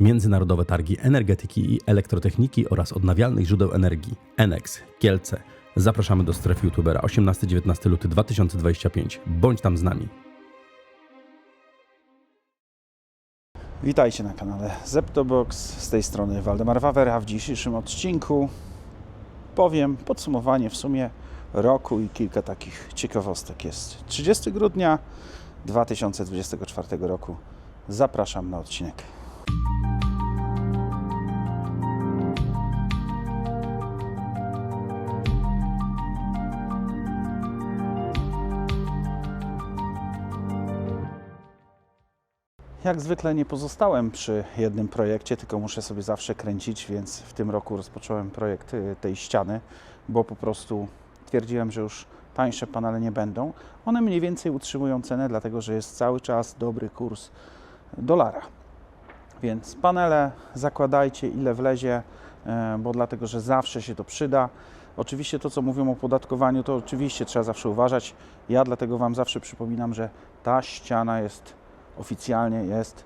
Międzynarodowe Targi Energetyki i Elektrotechniki oraz Odnawialnych Źródeł Energii. Enex, Kielce. Zapraszamy do strefy youtubera 18-19 luty 2025. Bądź tam z nami. Witajcie na kanale Zeptobox, z tej strony Waldemar Wawer, a w dzisiejszym odcinku powiem podsumowanie w sumie roku i kilka takich ciekawostek jest. 30 grudnia 2024 roku. Zapraszam na odcinek. Jak zwykle nie pozostałem przy jednym projekcie, tylko muszę sobie zawsze kręcić, więc w tym roku rozpocząłem projekt y, tej ściany, bo po prostu twierdziłem, że już tańsze panele nie będą. One mniej więcej utrzymują cenę, dlatego że jest cały czas dobry kurs dolara. Więc panele zakładajcie ile wlezie, e, bo dlatego, że zawsze się to przyda. Oczywiście to, co mówią o podatkowaniu, to oczywiście trzeba zawsze uważać. Ja dlatego Wam zawsze przypominam, że ta ściana jest oficjalnie jest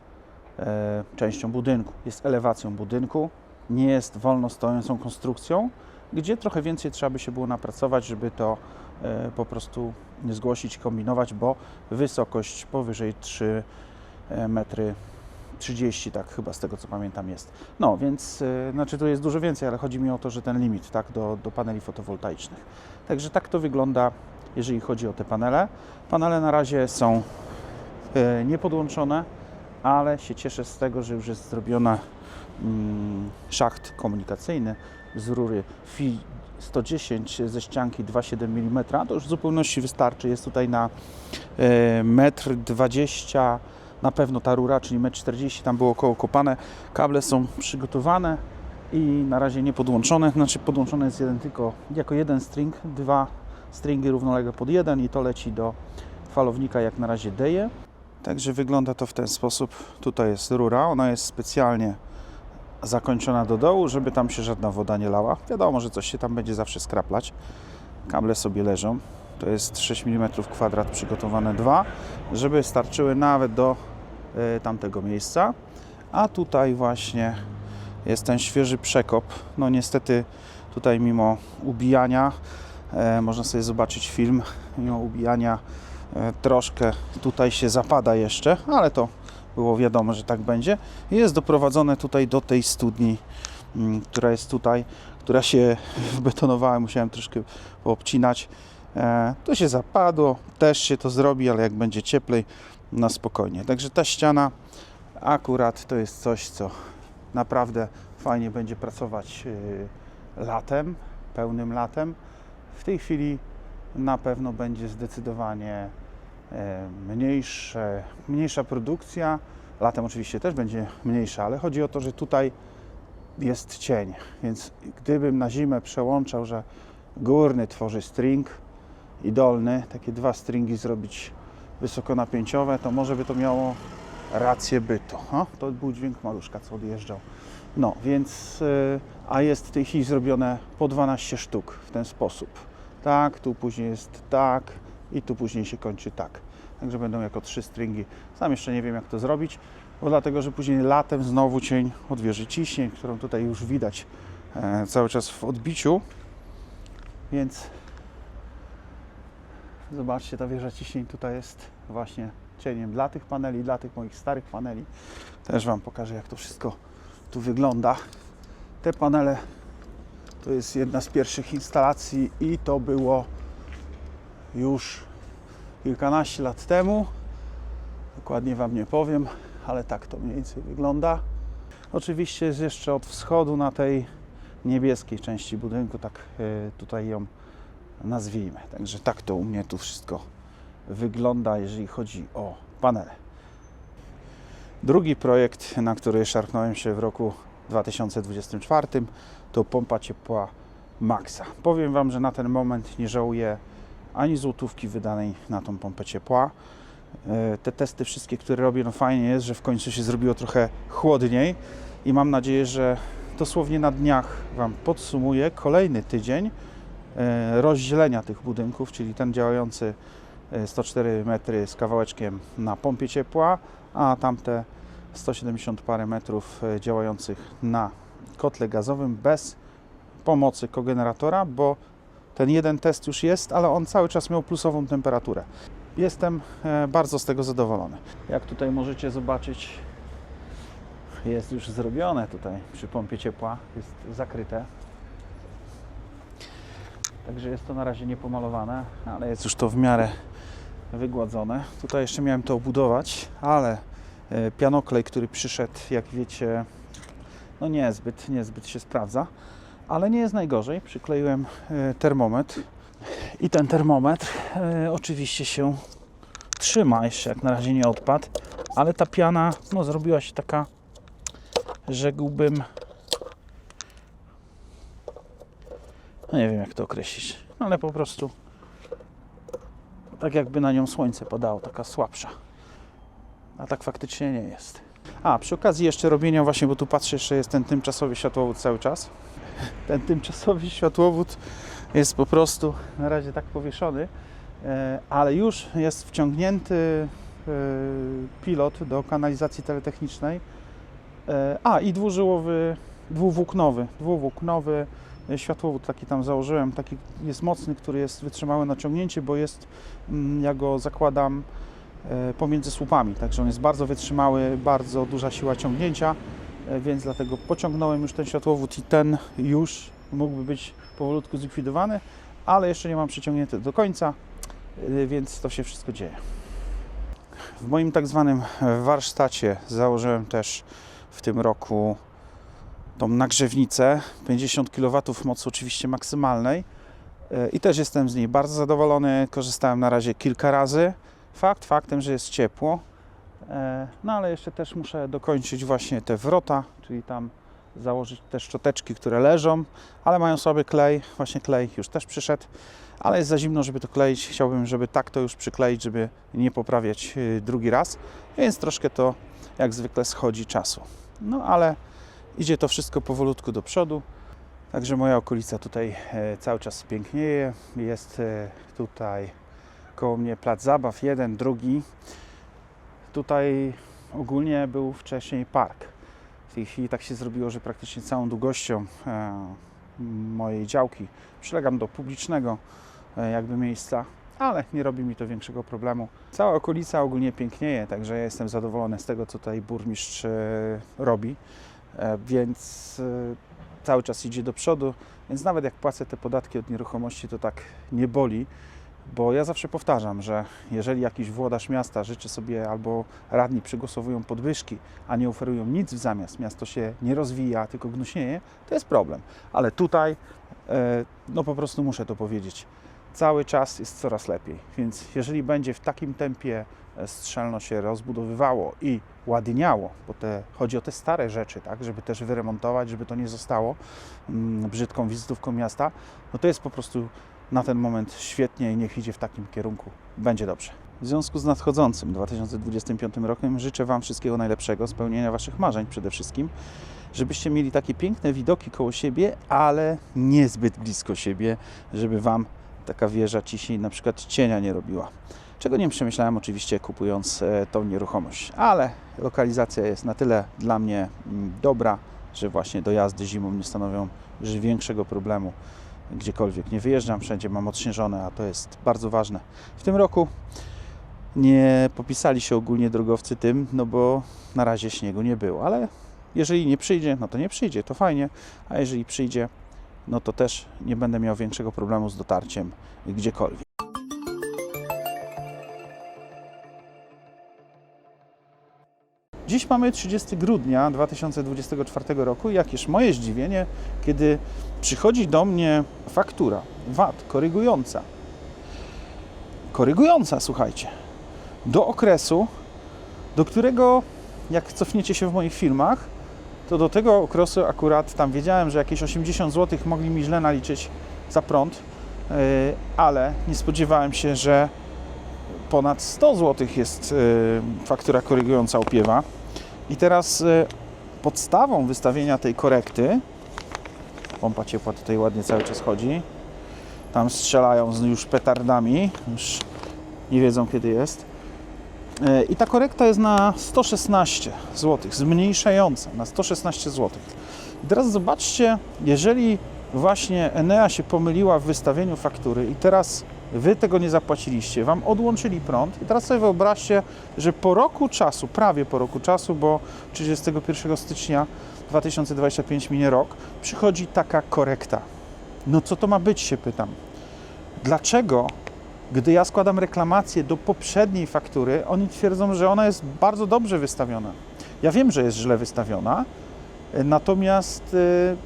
e, częścią budynku, jest elewacją budynku, nie jest wolno stojącą konstrukcją, gdzie trochę więcej trzeba by się było napracować, żeby to e, po prostu nie zgłosić, kombinować, bo wysokość powyżej 3 e, metry 30, tak chyba z tego co pamiętam jest. No więc, e, znaczy tu jest dużo więcej, ale chodzi mi o to, że ten limit, tak, do, do paneli fotowoltaicznych. Także tak to wygląda, jeżeli chodzi o te panele. Panele na razie są niepodłączone, ale się cieszę z tego, że już jest zrobiona mm, szacht komunikacyjny z rury FI 110 ze ścianki 2,7 mm. To już w zupełności wystarczy. Jest tutaj na e, 1,20 m na pewno ta rura, czyli 1,40 m tam było około kopane. Kable są przygotowane i na razie nie podłączone. Znaczy podłączony jest jeden tylko jako jeden string, dwa stringi równolegle pod jeden i to leci do falownika jak na razie deje. Także wygląda to w ten sposób. Tutaj jest rura, ona jest specjalnie zakończona do dołu, żeby tam się żadna woda nie lała. Wiadomo, że coś się tam będzie zawsze skraplać. Kable sobie leżą. To jest 6 mm kwadrat przygotowane dwa, żeby starczyły nawet do y, tamtego miejsca. A tutaj właśnie jest ten świeży przekop. No niestety tutaj mimo ubijania, e, można sobie zobaczyć film, mimo ubijania troszkę tutaj się zapada jeszcze, ale to było wiadomo, że tak będzie. Jest doprowadzone tutaj do tej studni, mm, która jest tutaj, która się wbetonowała, musiałem troszkę poobcinać. E, To się zapadło, też się to zrobi, ale jak będzie cieplej, na spokojnie. Także ta ściana akurat to jest coś, co naprawdę fajnie będzie pracować y, latem, pełnym latem. W tej chwili na pewno będzie zdecydowanie e, mniejsze, mniejsza produkcja. Latem oczywiście też będzie mniejsza, ale chodzi o to, że tutaj jest cień, więc gdybym na zimę przełączał, że górny tworzy string i dolny, takie dwa stringi zrobić wysokonapięciowe, to może by to miało rację bytu. O, to był dźwięk maluszka, co odjeżdżał. No, więc, y, a jest tej chwili zrobione po 12 sztuk w ten sposób. Tak, tu później jest tak i tu później się kończy tak. Także będą jako trzy stringi. Sam jeszcze nie wiem, jak to zrobić, bo dlatego, że później latem znowu cień od wieży ciśnień, którą tutaj już widać e, cały czas w odbiciu. Więc zobaczcie, ta wieża ciśnień tutaj jest właśnie cieniem dla tych paneli, dla tych moich starych paneli. Też Wam pokażę, jak to wszystko tu wygląda. Te panele to jest jedna z pierwszych instalacji i to było już kilkanaście lat temu. Dokładnie Wam nie powiem, ale tak to mniej więcej wygląda. Oczywiście jest jeszcze od wschodu na tej niebieskiej części budynku, tak e, tutaj ją nazwijmy. Także tak to u mnie tu wszystko wygląda, jeżeli chodzi o panele. Drugi projekt, na który szarpnąłem się w roku 2024, to pompa ciepła Maxa. Powiem Wam, że na ten moment nie żałuję ani złotówki wydanej na tą pompę ciepła. E, Te testy wszystkie, które robię, no fajnie jest, że w końcu się zrobiło trochę chłodniej i mam nadzieję, że dosłownie na dniach Wam podsumuję kolejny tydzień e, rozdzielenia tych budynków, czyli ten działający e, 104 metry z kawałeczkiem na pompie ciepła, a tamte 170 parę metrów e, działających na kotle gazowym bez pomocy kogeneratora, bo ten jeden test już jest, ale on cały czas miał plusową temperaturę. Jestem e, bardzo z tego zadowolony. Jak tutaj możecie zobaczyć, jest już zrobione tutaj przy pompie ciepła, jest zakryte. Także jest to na razie niepomalowane, ale jest już to w miarę wygładzone. Tutaj jeszcze miałem to obudować, ale e, pianoklej, który przyszedł, jak wiecie, no niezbyt, niezbyt się sprawdza, ale nie jest najgorzej. Przykleiłem e, termometr i ten termometr e, oczywiście się trzyma, jeszcze jak na razie nie odpadł, ale ta piana no, zrobiła się taka, rzekłbym, no nie wiem jak to określić, ale po prostu tak jakby na nią słońce padało, taka słabsza. A tak faktycznie nie jest. A, przy okazji jeszcze robienia właśnie, bo tu patrzę, jeszcze jest ten tymczasowy światłowód cały czas. Ten tymczasowy światłowód jest po prostu na razie tak powieszony, e, ale już jest wciągnięty e, pilot do kanalizacji teletechnicznej. E, A, i dwużyłowy, dwuwłóknowy, dwuwłóknowy światłowód taki tam założyłem, taki jest mocny, który jest wytrzymały na ciągnięcie, bo jest, mm, ja go zakładam pomiędzy słupami, także on jest bardzo wytrzymały, bardzo duża siła ciągnięcia, e, więc dlatego pociągnąłem już ten światłowód i ten już mógłby być powolutku zlikwidowany, ale jeszcze nie mam przyciągnięty do końca, e, więc to się wszystko dzieje. W moim tak zwanym warsztacie założyłem też w tym roku tą nagrzewnicę 50 kW mocy oczywiście maksymalnej E, i też jestem z niej bardzo zadowolony. Korzystałem na razie kilka razy. Fakt faktem, że jest ciepło. E, No ale jeszcze też muszę dokończyć właśnie te wrota, czyli tam założyć te szczoteczki, które leżą, ale mają słaby klej. Właśnie klej już też przyszedł, ale jest za zimno, żeby to kleić. Chciałbym, żeby tak to już przykleić, żeby nie poprawiać e, drugi raz, więc troszkę to jak zwykle schodzi czasu. No ale idzie to wszystko powolutku do przodu. Także moja okolica tutaj e, cały czas pięknieje. Jest e, tutaj koło mnie plac zabaw, jeden, drugi. Tutaj ogólnie był wcześniej park. W tej chwili tak się zrobiło, że praktycznie całą długością e, mojej działki przylegam do publicznego e, jakby miejsca, ale nie robi mi to większego problemu. Cała okolica ogólnie pięknieje, także ja jestem zadowolony z tego, co tutaj burmistrz e, robi, więc cały czas idzie do przodu, więc nawet jak płacę te podatki od nieruchomości, to tak nie boli, bo ja zawsze powtarzam, że jeżeli jakiś włodarz miasta życzy sobie albo radni przygłosowują podwyżki, a nie oferują nic w zamiast, miasto się nie rozwija, tylko gnuśnieje, to jest problem. Ale tutaj, e, no po prostu muszę to powiedzieć, cały czas jest coraz lepiej, więc jeżeli będzie w takim tempie e, strzelno się rozbudowywało i ładniało, bo te, chodzi o te stare rzeczy, tak, żeby też wyremontować, żeby to nie zostało mm, brzydką wizytówką miasta, no to jest po prostu na ten moment świetnie i niech idzie w takim kierunku. Będzie dobrze. W związku z nadchodzącym 2025 rokiem życzę Wam wszystkiego najlepszego, spełnienia Waszych marzeń przede wszystkim, żebyście mieli takie piękne widoki koło siebie, ale niezbyt blisko siebie, żeby Wam taka wieża ciśnień na przykład cienia nie robiła. Czego nie przemyślałem oczywiście kupując e, tą nieruchomość, ale lokalizacja jest na tyle dla mnie mm, dobra, że właśnie dojazdy zimą nie stanowią większego problemu. Gdziekolwiek nie wyjeżdżam, wszędzie mam odśnieżone, a to jest bardzo ważne. W tym roku nie popisali się ogólnie drogowcy tym, no bo na razie śniegu nie było, ale jeżeli nie przyjdzie, no to nie przyjdzie, to fajnie, a jeżeli przyjdzie, no to też nie będę miał większego problemu z dotarciem gdziekolwiek. Dziś mamy 30 grudnia 2024 roku jakież moje zdziwienie, kiedy przychodzi do mnie faktura VAT korygująca. Korygująca, słuchajcie, do okresu, do którego, jak cofniecie się w moich filmach, to do tego okresu akurat tam wiedziałem, że jakieś 80 zł mogli mi źle naliczyć za prąd, yy, ale nie spodziewałem się, że ponad 100 zł jest yy, faktura korygująca opiewa. I teraz yy, podstawą wystawienia tej korekty, pompa ciepła tutaj ładnie cały czas chodzi, tam strzelają już petardami, już nie wiedzą kiedy jest. E, I ta korekta jest na 116 zł, zmniejszająca na 116 zł. I teraz zobaczcie, jeżeli właśnie Enea się pomyliła w wystawieniu faktury i teraz Wy tego nie zapłaciliście, Wam odłączyli prąd i teraz sobie wyobraźcie, że po roku czasu, prawie po roku czasu, bo 31 stycznia 2025 minie rok, przychodzi taka korekta. No co to ma być, się pytam. Dlaczego gdy ja składam reklamację do poprzedniej faktury, oni twierdzą, że ona jest bardzo dobrze wystawiona. Ja wiem, że jest źle wystawiona, natomiast e,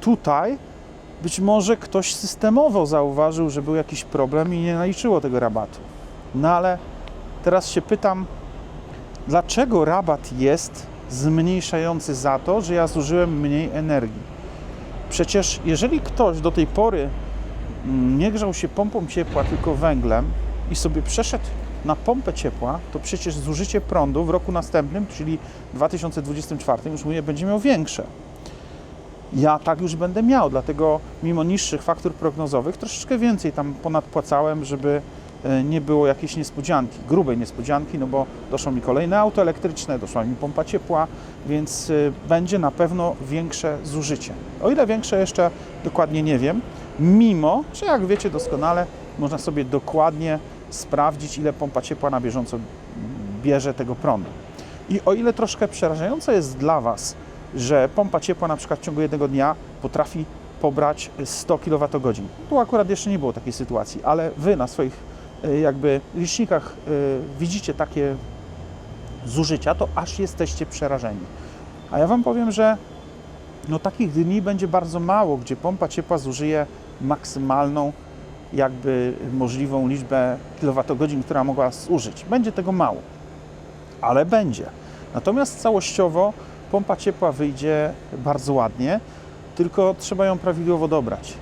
tutaj być może ktoś systemowo zauważył, że był jakiś problem i nie naliczyło tego rabatu. No ale teraz się pytam, dlaczego rabat jest zmniejszający za to, że ja zużyłem mniej energii? Przecież jeżeli ktoś do tej pory mm, nie grzał się pompą ciepła, tylko węglem i sobie przeszedł na pompę ciepła, to przecież zużycie prądu w roku następnym, czyli 2024, już mówię, będzie miał większe. Ja tak już będę miał, dlatego mimo niższych faktur prognozowych troszeczkę więcej tam ponadpłacałem, żeby e, nie było jakiejś niespodzianki, grubej niespodzianki, no bo doszło mi kolejne auto elektryczne, doszła mi pompa ciepła, więc e, będzie na pewno większe zużycie. O ile większe jeszcze dokładnie nie wiem, mimo, że jak wiecie doskonale, można sobie dokładnie sprawdzić, ile pompa ciepła na bieżąco bierze tego prądu. I o ile troszkę przerażające jest dla Was, że pompa ciepła na przykład w ciągu jednego dnia potrafi pobrać 100 kWh. Tu akurat jeszcze nie było takiej sytuacji, ale Wy na swoich y, jakby licznikach y, widzicie takie zużycia, to aż jesteście przerażeni. A ja Wam powiem, że no takich dni będzie bardzo mało, gdzie pompa ciepła zużyje maksymalną jakby możliwą liczbę kilowatogodzin, która mogła zużyć. Będzie tego mało, ale będzie. Natomiast całościowo pompa ciepła wyjdzie bardzo ładnie, tylko trzeba ją prawidłowo dobrać.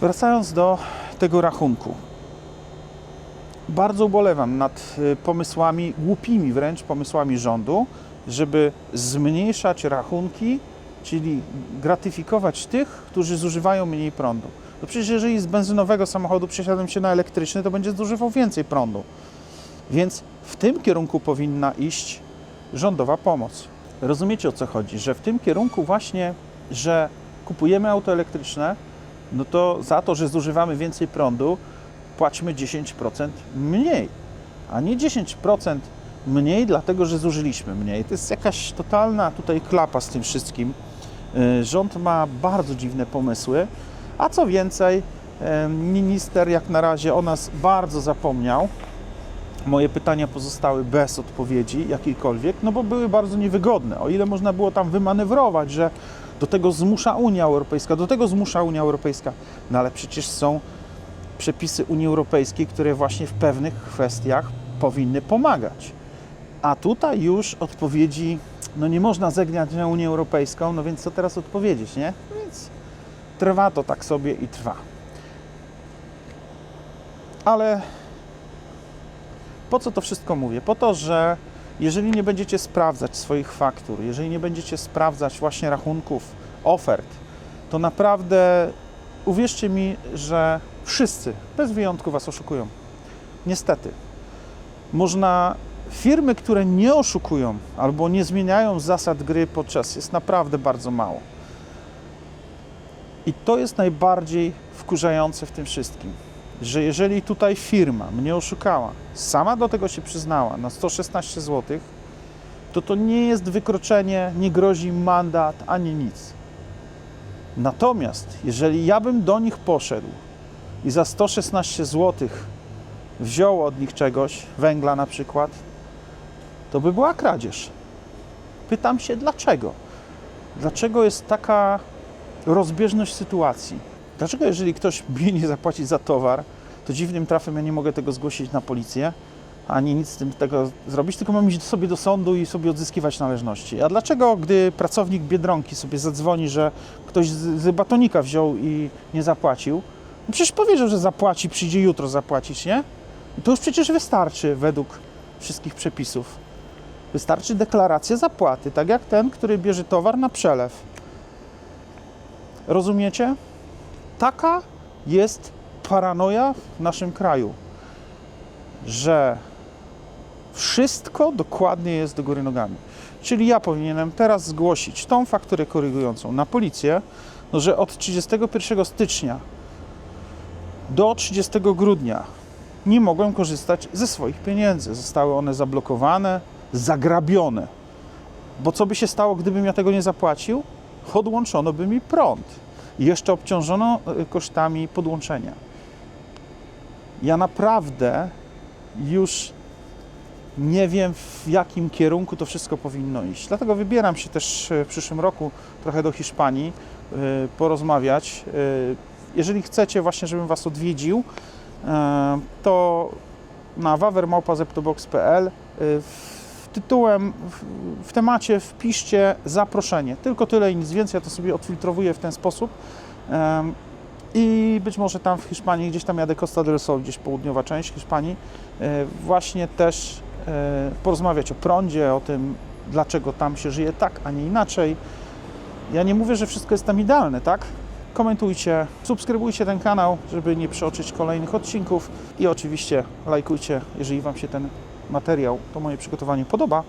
Wracając do tego rachunku. Bardzo ubolewam nad y, pomysłami, głupimi wręcz pomysłami rządu, żeby zmniejszać rachunki, czyli gratyfikować tych, którzy zużywają mniej prądu. No przecież jeżeli z benzynowego samochodu przesiadam się na elektryczny, to będzie zużywał więcej prądu. Więc w tym kierunku powinna iść rządowa pomoc. Rozumiecie o co chodzi? Że w tym kierunku właśnie, że kupujemy auto elektryczne, no to za to, że zużywamy więcej prądu, płacimy 10% mniej, a nie 10% mniej, dlatego że zużyliśmy mniej. To jest jakaś totalna tutaj klapa z tym wszystkim. Yy, Rząd ma bardzo dziwne pomysły, a co więcej, yy, minister jak na razie o nas bardzo zapomniał. Moje pytania pozostały bez odpowiedzi jakiejkolwiek, no bo były bardzo niewygodne. O ile można było tam wymanewrować, że do tego zmusza Unia Europejska, do tego zmusza Unia Europejska, no ale przecież są przepisy Unii Europejskiej, które właśnie w pewnych kwestiach powinny pomagać. A tutaj już odpowiedzi, no nie można zegniać na Unię Europejską, no więc co teraz odpowiedzieć, nie? Więc trwa to tak sobie i trwa. Ale po co to wszystko mówię? Po to, że jeżeli nie będziecie sprawdzać swoich faktur, jeżeli nie będziecie sprawdzać właśnie rachunków, ofert, to naprawdę uwierzcie mi, że wszyscy, bez wyjątku, Was oszukują. Niestety. Można firmy, które nie oszukują albo nie zmieniają zasad gry podczas, jest naprawdę bardzo mało. I to jest najbardziej wkurzające w tym wszystkim, że jeżeli tutaj firma mnie oszukała, sama do tego się przyznała na 116 zł, to to nie jest wykroczenie, nie grozi mandat ani nic. Natomiast jeżeli ja bym do nich poszedł i za 116 zł wziął od nich czegoś, węgla na przykład, to by była kradzież. Pytam się dlaczego? Dlaczego jest taka rozbieżność sytuacji? Dlaczego jeżeli ktoś mi nie zapłaci za towar, to dziwnym trafem ja nie mogę tego zgłosić na policję, ani nic z tym tego zrobić, tylko mam iść sobie do sądu i sobie odzyskiwać należności. A dlaczego, gdy pracownik Biedronki sobie zadzwoni, że ktoś z, batonika wziął i nie zapłacił, no przecież powiedział, że zapłaci, przyjdzie jutro zapłacić, nie? I to już przecież wystarczy według wszystkich przepisów. Wystarczy deklaracja zapłaty, tak jak ten, który bierze towar na przelew. Rozumiecie? Taka jest paranoja w naszym kraju, że Wszystko dokładnie jest do góry nogami. Czyli ja powinienem teraz zgłosić tą fakturę korygującą na policję, no, że od 31 stycznia do 30 grudnia nie mogłem korzystać ze swoich pieniędzy. Zostały one zablokowane, zagrabione. Bo co by się stało, gdybym ja tego nie zapłacił? Odłączono by mi prąd. I jeszcze obciążono y, kosztami podłączenia. Ja naprawdę już nie wiem, w jakim kierunku to wszystko powinno iść. Dlatego wybieram się też e, w przyszłym roku trochę do Hiszpanii, e, porozmawiać. Jeżeli chcecie właśnie, żebym Was odwiedził, to na wawermałpa.zeptobox.pl tytułem, w, w temacie wpiszcie zaproszenie. Tylko tyle i nic więcej, ja to sobie odfiltrowuję w ten sposób. Em, I być może tam w Hiszpanii, gdzieś tam jadę Costa del Sol, gdzieś południowa część Hiszpanii, e, właśnie też e, porozmawiać o prądzie, o tym, dlaczego tam się żyje tak, a nie inaczej. Ja nie mówię, że wszystko jest tam idealne, tak? Komentujcie, subskrybujcie ten kanał, żeby nie przeoczyć kolejnych odcinków i oczywiście lajkujcie, jeżeli Wam się ten materiał, to moje przygotowanie podoba.